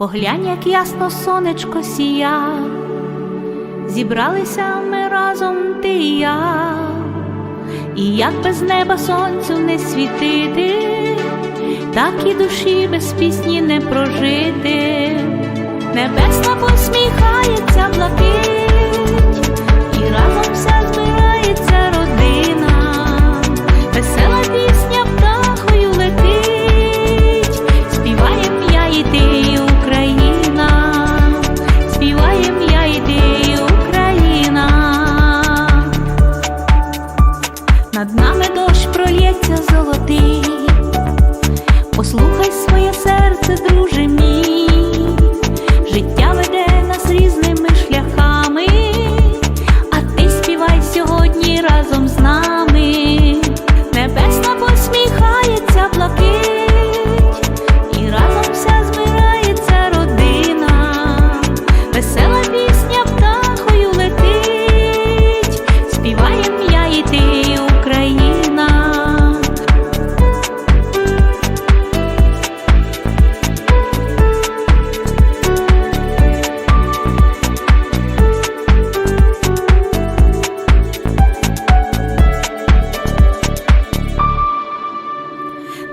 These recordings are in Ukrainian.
Поглянь, як ясно сонечко сія, зібралися ми разом ти і я, і як без неба сонцю не світити, так і душі без пісні не прожити, небесна посміхається блакить,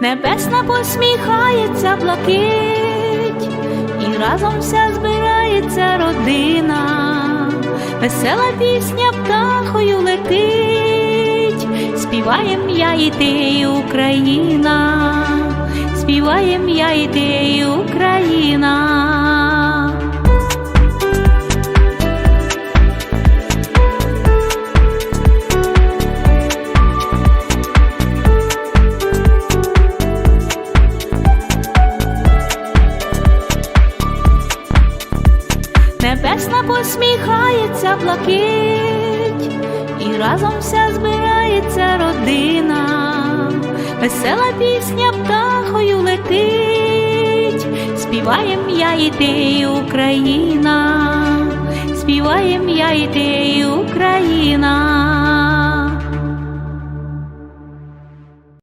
Небесна посміхається блакить, і разом вся збирається родина, весела пісня птахою летить, співаєм я і ти, Україна, співаєм я і ти, Україна. Посміхається блакить, і разом вся збирається родина, весела пісня птахою летить, співаєм я і ти, Україна, співаєм я і ти, Україна.